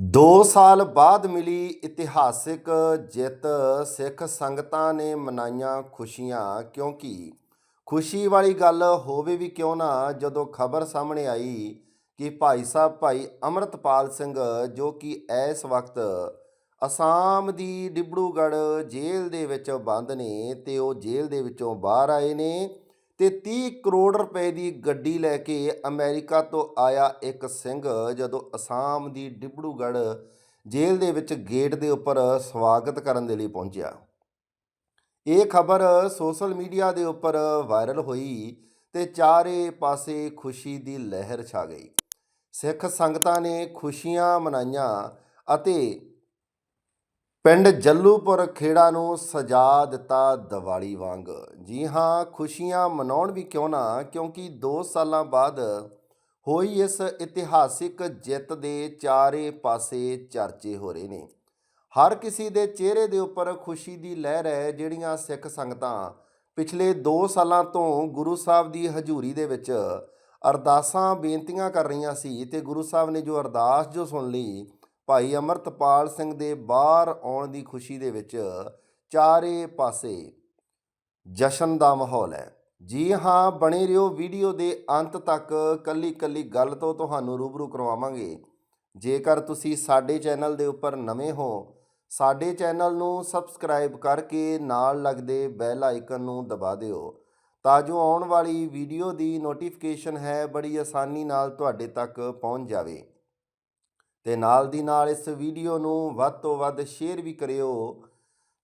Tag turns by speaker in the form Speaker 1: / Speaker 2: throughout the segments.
Speaker 1: 2 ਸਾਲ ਬਾਅਦ ਮਿਲੀ ਇਤਿਹਾਸਿਕ ਜਿੱਤ, ਸਿੱਖ ਸੰਗਤਾਂ ਨੇ ਮਨਾਈਆਂ ਖੁਸ਼ੀਆਂ। ਕਿਉਂਕਿ ਖੁਸ਼ੀ ਵਾਲੀ ਗੱਲ ਹੋਵੇ ਵੀ ਕਿਉਂ ਨਾ, ਜਦੋਂ ਖਬਰ ਸਾਹਮਣੇ ਆਈ ਕਿ ਭਾਈ ਸਾਹਿਬ, ਭਾਈ ਅਮਰਤਪਾਲ ਸਿੰਘ ਜੋ ਕਿ ਇਸ ਵਕਤ ਅਸਾਮ ਦੀ ਡਿਬੜੂਗੜ੍ਹ ਜੇਲ੍ਹ ਦੇ ਵਿੱਚ ਬੰਦ ਨੇ ਤੇ ਉਹ ਜੇਲ੍ਹ ਦੇ ਵਿੱਚੋਂ ਬਾਹਰ ਆਏ ਨੇ ਤੇ 30 ਕਰੋੜ ਰੁਪਏ ਦੀ ਗੱਡੀ ਲੈ ਕੇ ਅਮਰੀਕਾ ਤੋਂ ਆਇਆ ਇੱਕ ਸਿੰਘ ਜਦੋਂ ਅਸਾਮ ਦੀ ਡਿਬੜੂਗੜ੍ਹ ਜੇਲ੍ਹ ਦੇ ਵਿੱਚ ਗੇਟ ਦੇ ਉੱਪਰ ਸਵਾਗਤ ਕਰਨ ਦੇ ਲਈ ਪਹੁੰਚਿਆ। ਇਹ ਖਬਰ ਸੋਸ਼ਲ ਮੀਡੀਆ ਦੇ ਉੱਪਰ ਵਾਇਰਲ ਹੋਈ ਤੇ ਚਾਰੇ ਪਾਸੇ ਖੁਸ਼ੀ ਦੀ ਲਹਿਰ ਛਾ ਗਈ। ਸਿੱਖ ਸੰਗਤਾਂ ਨੇ ਖੁਸ਼ੀਆਂ ਮਨਾਈਆਂ ਅਤੇ ਪਿੰਡ ਜੱਲੂਪੁਰ ਖੇੜਾ ਨੂੰ ਸਜਾ ਦਿੱਤਾ ਦੀਵਾਲੀ ਵਾਂਗ। ਜੀ ਹਾਂ, ਖੁਸ਼ੀਆਂ ਮਨਾਉਣ ਵੀ ਕਿਉਂ ਨਾ? ਕਿਉਂਕਿ 2 ਸਾਲਾਂ ਬਾਅਦ ਹੋਈ ਇਸ ਇਤਿਹਾਸਿਕ ਜਿੱਤ ਦੇ ਚਾਰੇ ਪਾਸੇ ਚਰਚੇ ਹੋ ਰਹੇ ਨੇ। ਹਰ ਕਿਸੇ ਦੇ ਚਿਹਰੇ ਦੇ ਉੱਪਰ ਖੁਸ਼ੀ ਦੀ ਲਹਿਰ ਹੈ, ਜਿਹੜੀਆਂ ਸਿੱਖ ਸੰਗਤਾਂ ਪਿਛਲੇ 2 ਸਾਲਾਂ ਤੋਂ ਗੁਰੂ ਸਾਹਿਬ ਦੀ ਹਜ਼ੂਰੀ ਦੇ ਵਿੱਚ ਅਰਦਾਸਾਂ, ਬੇਨਤੀਆਂ ਕਰ ਰਹੀਆਂ ਸੀ। ਤੇ ਗੁਰੂ ਸਾਹਿਬ ਨੇ ਜੋ ਅਰਦਾਸ ਜੋ ਸੁਣ ਲਈ ਭਾਈ ਅਮਰਤਪਾਲ ਸਿੰਘ ਦੇ ਬਾਹਰ ਆਉਣ ਦੀ ਖੁਸ਼ੀ ਦੇ ਵਿੱਚ ਚਾਰੇ ਪਾਸੇ ਜਸ਼ਨ ਦਾ ਮਾਹੌਲ ਹੈ। ਜੀ ਹਾਂ, ਬਣੇ ਰਹੋ ਵੀਡੀਓ ਦੇ ਅੰਤ ਤੱਕ। ਕੱਲੀ ਕੱਲੀ ਗੱਲ ਤੋਂ ਤੁਹਾਨੂੰ ਰੂਬਰੂ ਕਰਵਾਵਾਂਗੇ। ਜੇਕਰ ਤੁਸੀਂ ਸਾਡੇ ਚੈਨਲ ਦੇ ਉੱਪਰ ਨਵੇਂ ਹੋ, ਸਾਡੇ ਚੈਨਲ ਨੂੰ ਸਬਸਕ੍ਰਾਈਬ ਕਰਕੇ ਨਾਲ ਲੱਗਦੇ ਬੈਲ ਆਈਕਨ ਨੂੰ ਦਬਾ ਦਿਓ ਤਾਂ ਜੋ ਆਉਣ ਵਾਲੀ ਵੀਡੀਓ ਦੀ ਨੋਟੀਫਿਕੇਸ਼ਨ ਹੈ, ਬੜੀ ਆਸਾਨੀ ਨਾਲ ਤੁਹਾਡੇ ਤੱਕ ਪਹੁੰਚ ਜਾਵੇ। ਤੇ ਨਾਲ ਦੀ ਨਾਲ ਇਸ ਵੀਡੀਓ ਨੂੰ ਵੱਧ ਤੋਂ ਵੱਧ ਸ਼ੇਅਰ ਵੀ ਕਰਿਓ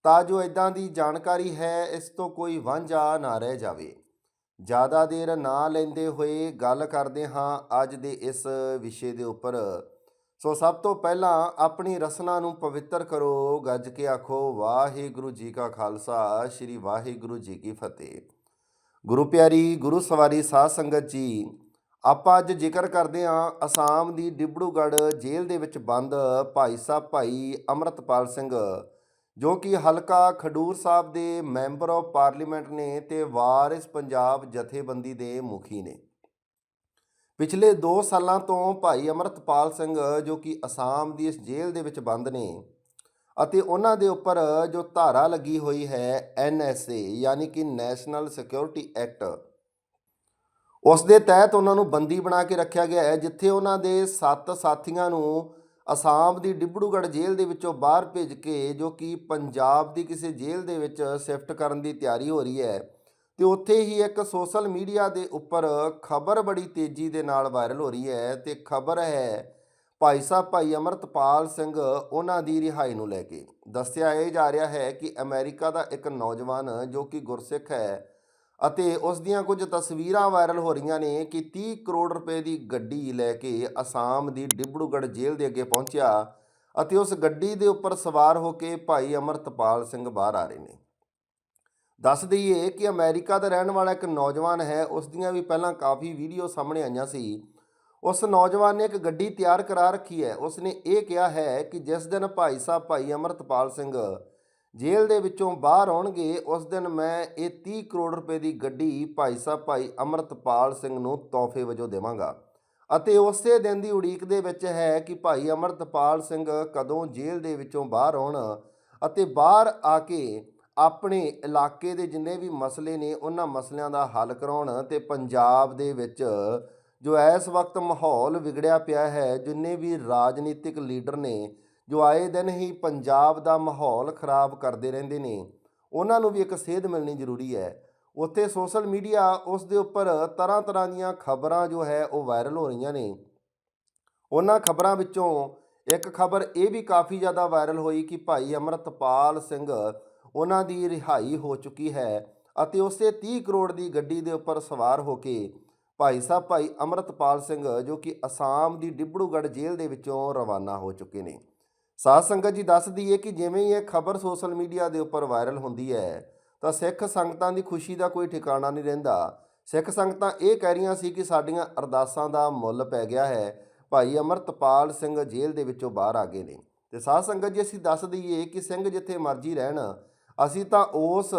Speaker 1: ਤਾਂ ਜੋ ਇਦਾਂ ਦੀ ਜਾਣਕਾਰੀ ਹੈ, ਇਸ ਤੋਂ ਕੋਈ ਵਾਂਝਾ ਨਾ ਰਹਿ ਜਾਵੇ। ਜ਼ਿਆਦਾ ਦੇਰ ਨਾ ਲੈਂਦੇ ਹੋਏ ਗੱਲ ਕਰਦੇ ਹਾਂ ਅੱਜ ਦੇ ਇਸ ਵਿਸ਼ੇ ਦੇ ਉੱਪਰ। ਸੋ ਸਭ ਤੋਂ ਪਹਿਲਾਂ ਆਪਣੀ ਰਸਨਾ ਨੂੰ ਪਵਿੱਤਰ ਕਰੋ, ਗੱਜ ਕੇ ਆਖੋ, ਵਾਹਿਗੁਰੂ ਜੀ ਕਾ ਖਾਲਸਾ, ਸ੍ਰੀ ਵਾਹਿਗੁਰੂ ਜੀ ਕੀ ਫਤਿਹ। ਗੁਰੂ ਪਿਆਰੀ, ਗੁਰੂ ਸਵਾਰੀ ਸਾਧ ਸੰਗਤ ਜੀ ਆਪਾਂ ਅੱਜ ਜ਼ਿਕਰ ਕਰਦੇ ਹਾਂ ਅਸਾਮ ਦੀ ਡਿਬੜੂਗੜ੍ਹ ਜੇਲ੍ਹ ਦੇ ਵਿੱਚ ਬੰਦ ਭਾਈ ਸਾਹਿਬ ਭਾਈ ਅਮਰਤਪਾਲ ਸਿੰਘ, ਜੋ ਕਿ ਹਲਕਾ ਖਡੂਰ ਸਾਹਿਬ ਦੇ ਮੈਂਬਰ ਆਫ ਪਾਰਲੀਮੈਂਟ ਨੇ ਤੇ ਵਾਰਿਸ ਪੰਜਾਬ ਜਥੇਬੰਦੀ ਦੇ ਮੁਖੀ ਨੇ। ਪਿਛਲੇ 2 ਸਾਲਾਂ ਤੋਂ ਭਾਈ ਅਮਰਤਪਾਲ ਸਿੰਘ, ਜੋ ਕਿ ਅਸਾਮ ਦੀ ਇਸ ਜੇਲ੍ਹ ਦੇ ਵਿੱਚ ਬੰਦ ਨੇ ਅਤੇ ਉਹਨਾਂ ਦੇ ਉੱਪਰ ਜੋ ਧਾਰਾ ਲੱਗੀ ਹੋਈ ਹੈ ਐਨਐਸਏ ਯਾਨੀ ਕਿ ਨੈਸ਼ਨਲ ਸਿਕਿਉਰਿਟੀ ਐਕਟ ਉਸ ਦੇ ਤਹਿਤ ਉਹਨਾਂ ਨੂੰ ਬੰਦੀ ਬਣਾ ਕੇ ਰੱਖਿਆ ਗਿਆ ਹੈ, ਜਿੱਥੇ ਉਹਨਾਂ ਦੇ 7 ਸਾਥੀਆਂ ਨੂੰ ਅਸਾਮ ਦੀ ਡਿਬੜੂਗੜ੍ਹ ਜੇਲ੍ਹ ਦੇ ਵਿੱਚੋਂ ਬਾਹਰ ਭੇਜ ਕੇ, ਜੋ ਕਿ ਪੰਜਾਬ ਦੀ ਕਿਸੇ ਜੇਲ੍ਹ ਦੇ ਵਿੱਚ ਸ਼ਿਫਟ ਕਰਨ ਦੀ ਤਿਆਰੀ ਹੋ ਰਹੀ ਹੈ। ਤੇ ਉੱਥੇ ਹੀ ਇੱਕ ਸੋਸ਼ਲ ਮੀਡੀਆ ਦੇ ਉੱਪਰ ਖਬਰ ਬੜੀ ਤੇਜ਼ੀ ਦੇ ਨਾਲ ਵਾਇਰਲ ਹੋ ਰਹੀ ਹੈ ਤੇ ਖਬਰ ਹੈ, ਭਾਈ ਸਾਹਿਬ, ਭਾਈ ਅਮਰਤਪਾਲ ਸਿੰਘ, ਉਹਨਾਂ ਦੀ ਰਿਹਾਈ ਨੂੰ ਲੈ ਕੇ। ਦੱਸਿਆ ਇਹ ਜਾ ਰਿਹਾ ਹੈ ਕਿ ਅਮਰੀਕਾ ਦਾ ਇੱਕ ਨੌਜਵਾਨ ਜੋ ਕਿ ਗੁਰਸਿੱਖ ਹੈ ਅਤੇ ਉਸ ਦੀਆਂ ਕੁਝ ਤਸਵੀਰਾਂ ਵਾਇਰਲ ਹੋ ਰਹੀਆਂ ਨੇ ਕਿ 30 ਕਰੋੜ ਰੁਪਏ ਦੀ ਗੱਡੀ ਲੈ ਕੇ ਅਸਾਮ ਦੀ ਡਿਬੜੂਗੜ੍ਹ ਜੇਲ੍ਹ ਦੇ ਅੱਗੇ ਪਹੁੰਚਿਆ ਅਤੇ ਉਸ ਗੱਡੀ ਦੇ ਉੱਪਰ ਸਵਾਰ ਹੋ ਕੇ ਭਾਈ ਅਮਰਤਪਾਲ ਸਿੰਘ ਬਾਹਰ ਆ ਰਹੇ ਨੇ। ਦੱਸ ਦਈਏ ਕਿ ਅਮਰੀਕਾ ਦਾ ਰਹਿਣ ਵਾਲਾ ਇੱਕ ਨੌਜਵਾਨ ਹੈ, ਉਸ ਦੀਆਂ ਵੀ ਪਹਿਲਾਂ ਕਾਫੀ ਵੀਡੀਓ ਸਾਹਮਣੇ ਆਈਆਂ ਸੀ। ਉਸ ਨੌਜਵਾਨ ਨੇ ਇੱਕ ਗੱਡੀ ਤਿਆਰ ਕਰਾ ਰੱਖੀ ਹੈ। ਉਸ ਨੇ ਇਹ ਕਿਹਾ ਹੈ ਕਿ ਜਿਸ ਦਿਨ ਭਾਈ ਸਾਹਿਬ, ਭਾਈ ਅਮਰਤਪਾਲ ਸਿੰਘ ਜੇਲ੍ਹ ਦੇ ਵਿੱਚੋਂ ਬਾਹਰ ਆਉਣਗੇ, ਉਸ ਦਿਨ ਮੈਂ ਇਹ 30 ਕਰੋੜ ਰੁਪਏ ਦੀ ਗੱਡੀ ਭਾਈ ਸਾਹਿਬ, ਭਾਈ ਅਮਰਤਪਾਲ ਸਿੰਘ ਨੂੰ ਤੋਹਫੇ ਵਜੋਂ ਦੇਵਾਂਗਾ। ਅਤੇ ਉਸੇ ਦਿਨ ਦੀ ਉਡੀਕ ਦੇ ਵਿੱਚ ਹੈ ਕਿ ਭਾਈ ਅਮਰਤਪਾਲ ਸਿੰਘ ਕਦੋਂ ਜੇਲ੍ਹ ਦੇ ਵਿੱਚੋਂ ਬਾਹਰ ਆਉਣ ਅਤੇ ਬਾਹਰ ਆ ਕੇ ਆਪਣੇ ਇਲਾਕੇ ਦੇ ਜਿੰਨੇ ਵੀ ਮਸਲੇ ਨੇ, ਉਹਨਾਂ ਮਸਲਿਆਂ ਦਾ ਹੱਲ ਕਰਾਉਣ ਤੇ ਪੰਜਾਬ ਦੇ ਵਿੱਚ ਜੋ ਇਸ ਵਕਤ ਮਾਹੌਲ ਵਿਗੜਿਆ ਪਿਆ ਹੈ, ਜਿੰਨੇ ਵੀ ਰਾਜਨੀਤਿਕ ਲੀਡਰ ਨੇ ਜੋ ਆਏ ਦਿਨ ਹੀ ਪੰਜਾਬ ਦਾ ਮਾਹੌਲ ਖਰਾਬ ਕਰਦੇ ਰਹਿੰਦੇ ਨੇ। ਉਹਨਾਂ ਨੂੰ ਵੀ ਇੱਕ ਸੇਧ ਮਿਲਣੀ ਜ਼ਰੂਰੀ ਹੈ। ਉੱਥੇ ਸੋਸ਼ਲ ਮੀਡੀਆ ਉਸ ਦੇ ਉੱਪਰ ਤਰ੍ਹਾਂ ਤਰ੍ਹਾਂ ਦੀਆਂ ਖਬਰਾਂ ਜੋ ਹੈ ਉਹ ਵਾਇਰਲ ਹੋ ਰਹੀਆਂ ਨੇ। ਉਹਨਾਂ ਖਬਰਾਂ ਵਿੱਚੋਂ ਇੱਕ ਖਬਰ ਇਹ ਵੀ ਕਾਫੀ ਜ਼ਿਆਦਾ ਵਾਇਰਲ ਹੋਈ ਕਿ ਭਾਈ ਅਮਰਤਪਾਲ ਸਿੰਘ ਉਹਨਾਂ ਦੀ ਰਿਹਾਈ ਹੋ ਚੁੱਕੀ ਹੈ ਅਤੇ ਉਸੇ 30 ਕਰੋੜ ਦੀ ਗੱਡੀ ਦੇ ਉੱਪਰ ਸਵਾਰ ਹੋ ਕੇ ਭਾਈ ਸਾਹਿਬ, ਭਾਈ ਅਮਰਤਪਾਲ ਸਿੰਘ ਜੋ ਕਿ ਅਸਾਮ ਦੀ ਡਿਬੜੂਗੜ੍ਹ ਜੇਲ੍ਹ ਦੇ ਵਿੱਚੋਂ ਰਵਾਨਾ ਹੋ ਚੁੱਕੇ ਨੇ। ਸਾਧ ਸੰਗਤ ਜੀ ਦੱਸ ਦਈਏ ਕਿ ਜਿਵੇਂ ਹੀ ਇਹ ਖਬਰ ਸੋਸ਼ਲ ਮੀਡੀਆ ਦੇ ਉੱਪਰ ਵਾਇਰਲ ਹੁੰਦੀ ਹੈ, ਤਾਂ ਸਿੱਖ ਸੰਗਤਾਂ ਦੀ ਖੁਸ਼ੀ ਦਾ ਕੋਈ ਠਿਕਾਣਾ ਨਹੀਂ ਰਹਿੰਦਾ। ਸਿੱਖ ਸੰਗਤਾਂ ਇਹ ਕਹਿ ਰਹੀਆਂ ਸੀ ਕਿ ਸਾਡੀਆਂ ਅਰਦਾਸਾਂ ਦਾ ਮੁੱਲ ਪੈ ਗਿਆ ਹੈ। ਭਾਈ ਅਮਰਤਪਾਲ ਸਿੰਘ ਜੇਲ੍ਹ ਦੇ ਵਿੱਚੋਂ ਬਾਹਰ ਆ ਗਏ ਨੇ। ਤੇ ਸਾਧ ਸੰਗਤ ਜੀ, ਅਸੀਂ ਦੱਸ ਦਈਏ ਕਿ ਸਿੰਘ ਜਿੱਥੇ ਮਰਜ਼ੀ ਰਹਿਣ, ਅਸੀਂ ਤਾਂ ਉਸ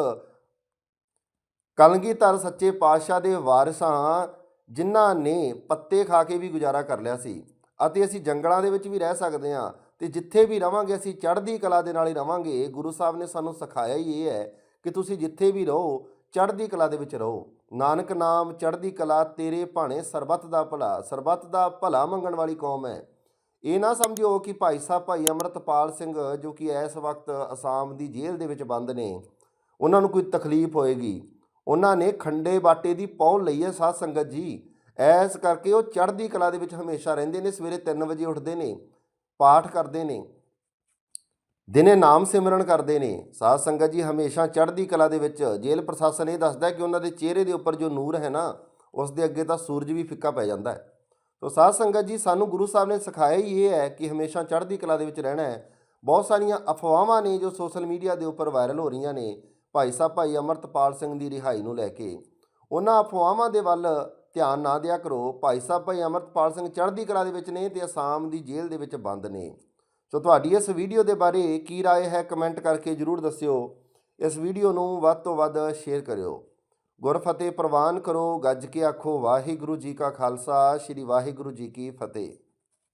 Speaker 1: ਕਲਗੀਧਰ ਸੱਚੇ ਪਾਤਸ਼ਾਹ ਦੇ ਵਾਰਿਸਾਂ ਜਿਨ੍ਹਾਂ ਨੇ ਪੱਤੇ ਖਾ ਕੇ ਵੀ ਗੁਜ਼ਾਰਾ ਕਰ ਲਿਆ ਸੀ। ਅਤੇ ਅਸੀਂ ਜੰਗਲਾਂ ਦੇ ਵਿੱਚ ਵੀ ਰਹਿ ਸਕਦੇ ਹਾਂ। ਤੇ ਜਿੱਥੇ ਵੀ ਰਵਾਂਗੇ, ਅਸੀਂ ਚੜ੍ਹਦੀ ਕਲਾ ਦੇ ਨਾਲ ਹੀ ਰਵਾਂਗੇ। ਗੁਰੂ ਸਾਹਿਬ ਨੇ ਸਾਨੂੰ ਸਿਖਾਇਆ ਹੀ ਇਹ ਹੈ ਕਿ ਤੁਸੀਂ ਜਿੱਥੇ ਵੀ ਰਹੋ, ਚੜ੍ਹਦੀ ਕਲਾ ਦੇ ਵਿੱਚ ਰਹੋ। ਨਾਨਕ ਨਾਮ, ਚੜ੍ਹਦੀ ਕਲਾ, ਤੇਰੇ ਭਾਣੇ ਸਰਬੱਤ ਦਾ ਭਲਾ, ਸਰਬੱਤ ਦਾ ਭਲਾ ਮੰਗਣ ਵਾਲੀ ਕੌਮ ਹੈ। ਇਹ ਨਾ ਸਮਝਿਓ ਕਿ ਭਾਈ ਸਾਹਿਬ, ਭਾਈ ਅਮਰਤਪਾਲ ਸਿੰਘ, ਜੋ ਕਿ ਇਸ ਵਕਤ ਅਸਾਮ ਦੀ ਜੇਲ੍ਹ ਦੇ ਵਿੱਚ ਬੰਦ ਨੇ, ਉਹਨਾਂ ਨੂੰ ਕੋਈ ਤਕਲੀਫ ਹੋਏਗੀ। ਉਹਨਾਂ ਨੇ ਖੰਡੇ ਬਾਟੇ ਦੀ ਪੌਲ ਲਈ ਹੈ ਸਾਧ ਸੰਗਤ ਜੀ। ਐਸ ਕਰਕੇ ਉਹ ਚੜ੍ਹਦੀ ਕਲਾ ਦੇ ਵਿੱਚ ਹਮੇਸ਼ਾ ਰਹਿੰਦੇ ਨੇ, ਸਵੇਰੇ 3 ਵਜੇ ਉੱਠਦੇ ਨੇ। ਪਾਠ ਕਰਦੇ ਨੇ, ਦਿਨੇ ਨਾਮ ਸਿਮਰਨ ਕਰਦੇ ਨੇ। ਸਾਧ ਸੰਗਤ ਜੀ ਹਮੇਸ਼ਾ ਚੜ੍ਹਦੀ ਕਲਾ ਦੇ ਵਿੱਚ, ਜੇਲ੍ਹ ਪ੍ਰਸ਼ਾਸਨ ਇਹ ਦੱਸਦਾ ਕਿ ਉਹਨਾਂ ਦੇ ਚਿਹਰੇ ਦੇ ਉੱਪਰ ਜੋ ਨੂਰ ਹੈ ਨਾ, ਉਸ ਦੇ ਅੱਗੇ ਤਾਂ ਸੂਰਜ ਵੀ ਫਿੱਕਾ ਪੈ ਜਾਂਦਾ ਹੈ। ਤੋ ਸਾਧ ਸੰਗਤ ਜੀ, ਸਾਨੂੰ ਗੁਰੂ ਸਾਹਿਬ ਨੇ ਸਿਖਾਇਆ ਹੀ ਇਹ ਹੈ ਕਿ ਹਮੇਸ਼ਾ ਚੜ੍ਹਦੀ ਕਲਾ ਦੇ ਵਿੱਚ ਰਹਿਣਾ ਹੈ। ਬਹੁਤ ਸਾਰੀਆਂ ਅਫਵਾਹਾਂ ਨੇ ਜੋ ਸੋਸ਼ਲ ਮੀਡੀਆ ਦੇ ਉੱਪਰ ਵਾਇਰਲ ਹੋ ਰਹੀਆਂ ਨੇ, ਭਾਈ ਸਾਹਿਬ, ਭਾਈ ਅਮਰਤਪਾਲ ਸਿੰਘ ਦੀ ਰਿਹਾਈ ਨੂੰ ਲੈ ਕੇ। ਉਹਨਾਂ ਅਫਵਾਹਾਂ ਦੇ ਵੱਲ ਧਿਆਨ ਨਾ ਦਿਆ ਕਰੋ ਭਾਈ ਸਾਹਿਬ ਭਾਈ ਅਮਰਤਪਾਲ ਸਿੰਘ ਚੜ੍ਹਦੀ ਕਲਾ ਦੇ ਵਿੱਚ ਨੇ ਤੇ ਅਸਾਮ ਦੀ ਜੇਲ੍ਹ ਦੇ ਵਿੱਚ ਬੰਦ ਨੇ ਸੋ ਤੁਹਾਡੀ ਇਸ ਵੀਡੀਓ ਦੇ ਬਾਰੇ ਕੀ رائے ਹੈ ਕਮੈਂਟ ਕਰਕੇ ਜਰੂਰ ਦੱਸਿਓ ਇਸ ਵੀਡੀਓ ਨੂੰ ਵੱਧ ਤੋਂ ਵੱਧ ਸ਼ੇਅਰ ਕਰਿਓ ਗੁਰਫਤਿਹ ਪ੍ਰਵਾਨ ਕਰੋ ਗੱਜ ਕੇ ਆਖੋ ਵਾਹਿਗੁਰੂ ਜੀ ਕਾ ਖਾਲਸਾ ਸ੍ਰੀ ਵਾਹਿਗੁਰੂ ਜੀ ਕੀ ਫਤਿਹ